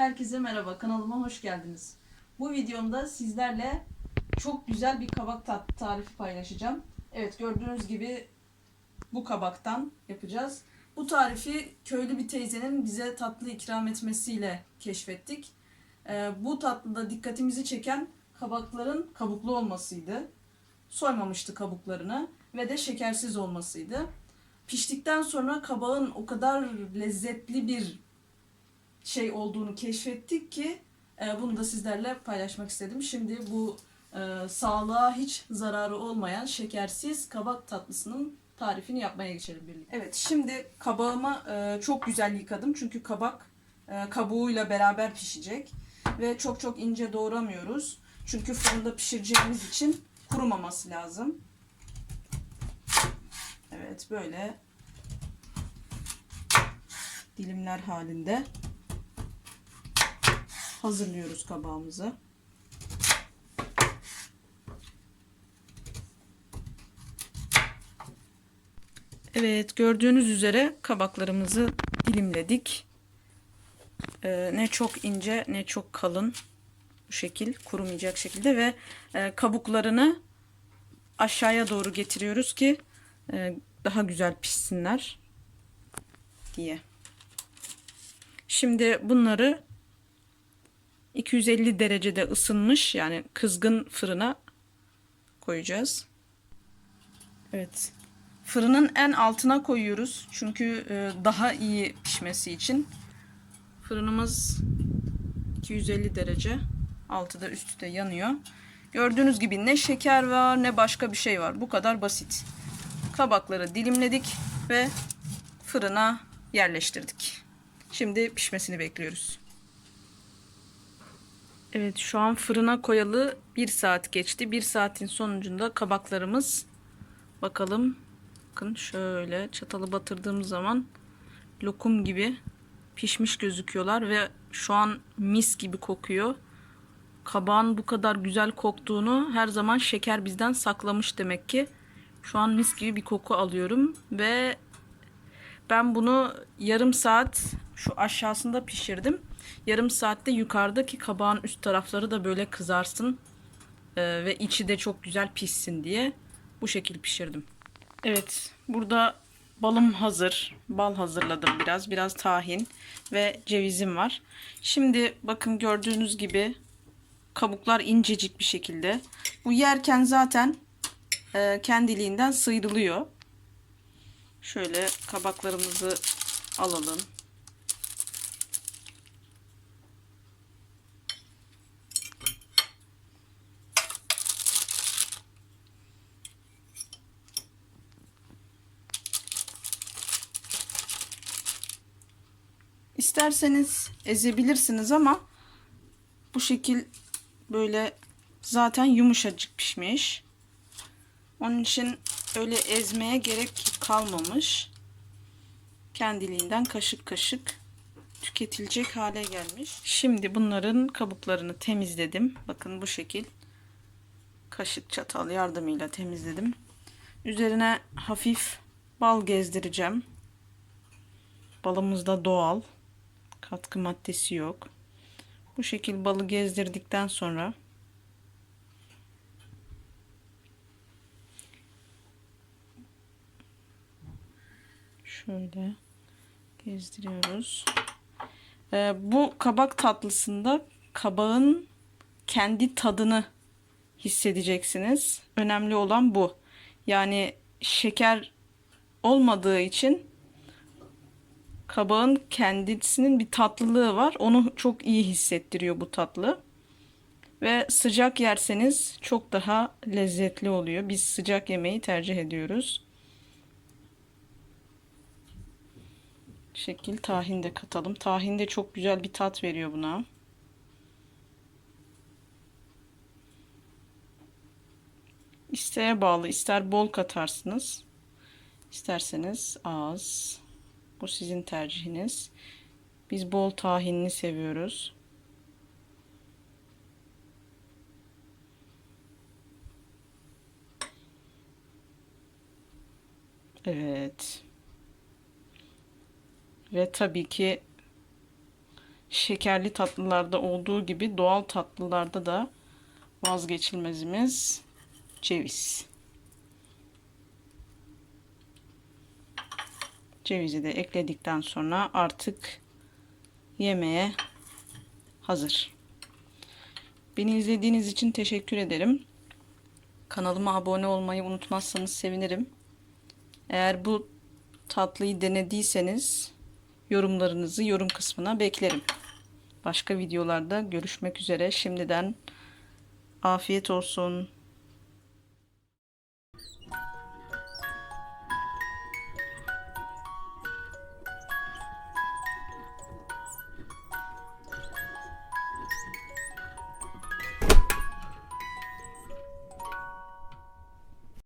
Herkese merhaba, kanalıma hoş geldiniz. Bu videomda sizlerle çok güzel bir kabak tat tarifi paylaşacağım. Evet gördüğünüz gibi bu kabaktan yapacağız. Bu tarifi köylü bir teyzenin bize tatlı ikram etmesiyle keşfettik. Ee, bu tatlıda dikkatimizi çeken kabakların kabuklu olmasıydı. Soymamıştı kabuklarını ve de şekersiz olmasıydı. Piştikten sonra kabağın o kadar lezzetli bir şey olduğunu keşfettik ki e, bunu da sizlerle paylaşmak istedim. Şimdi bu e, sağlığa hiç zararı olmayan şekersiz kabak tatlısının tarifini yapmaya geçelim birlikte. Evet şimdi kabağımı e, çok güzel yıkadım çünkü kabak e, kabuğuyla beraber pişecek ve çok çok ince doğramıyoruz. Çünkü fırında pişireceğimiz için kurumaması lazım. Evet böyle dilimler halinde hazırlıyoruz kabağımızı. Evet gördüğünüz üzere kabaklarımızı dilimledik. Ee, ne çok ince ne çok kalın bu şekil kurumayacak şekilde ve e, kabuklarını aşağıya doğru getiriyoruz ki e, daha güzel pişsinler diye. Şimdi bunları 250 derecede ısınmış yani kızgın fırına koyacağız. Evet. Fırının en altına koyuyoruz. Çünkü e, daha iyi pişmesi için. Fırınımız 250 derece. Altı da üstü de yanıyor. Gördüğünüz gibi ne şeker var ne başka bir şey var. Bu kadar basit. Kabakları dilimledik ve fırına yerleştirdik. Şimdi pişmesini bekliyoruz. Evet şu an fırına koyalı bir saat geçti. Bir saatin sonucunda kabaklarımız bakalım. Bakın şöyle çatalı batırdığımız zaman lokum gibi pişmiş gözüküyorlar ve şu an mis gibi kokuyor. Kabağın bu kadar güzel koktuğunu her zaman şeker bizden saklamış demek ki. Şu an mis gibi bir koku alıyorum ve ben bunu yarım saat şu aşağısında pişirdim. Yarım saatte yukarıdaki kabağın üst tarafları da böyle kızarsın ee, ve içi de çok güzel pişsin diye bu şekil pişirdim. Evet burada balım hazır. Bal hazırladım biraz. Biraz tahin ve cevizim var. Şimdi bakın gördüğünüz gibi kabuklar incecik bir şekilde. Bu yerken zaten e, kendiliğinden sıyrılıyor. Şöyle kabaklarımızı alalım. İsterseniz ezebilirsiniz ama bu şekil böyle zaten yumuşacık pişmiş. Onun için öyle ezmeye gerek kalmamış. Kendiliğinden kaşık kaşık tüketilecek hale gelmiş. Şimdi bunların kabuklarını temizledim. Bakın bu şekil kaşık çatal yardımıyla temizledim. Üzerine hafif bal gezdireceğim. Balımız da doğal. Katkı maddesi yok. Bu şekil balı gezdirdikten sonra şöyle gezdiriyoruz. Ee, bu kabak tatlısında kabağın kendi tadını hissedeceksiniz. Önemli olan bu. Yani şeker olmadığı için kabağın kendisinin bir tatlılığı var. Onu çok iyi hissettiriyor bu tatlı. Ve sıcak yerseniz çok daha lezzetli oluyor. Biz sıcak yemeği tercih ediyoruz. Şekil tahin de katalım. Tahin de çok güzel bir tat veriyor buna. İsteğe bağlı. ister bol katarsınız. isterseniz az. Bu sizin tercihiniz. Biz bol tahinli seviyoruz. Evet. Ve tabii ki şekerli tatlılarda olduğu gibi doğal tatlılarda da vazgeçilmezimiz ceviz. Cevizi de ekledikten sonra artık yemeğe hazır. Beni izlediğiniz için teşekkür ederim. Kanalıma abone olmayı unutmazsanız sevinirim. Eğer bu tatlıyı denediyseniz yorumlarınızı yorum kısmına beklerim. Başka videolarda görüşmek üzere. Şimdiden afiyet olsun.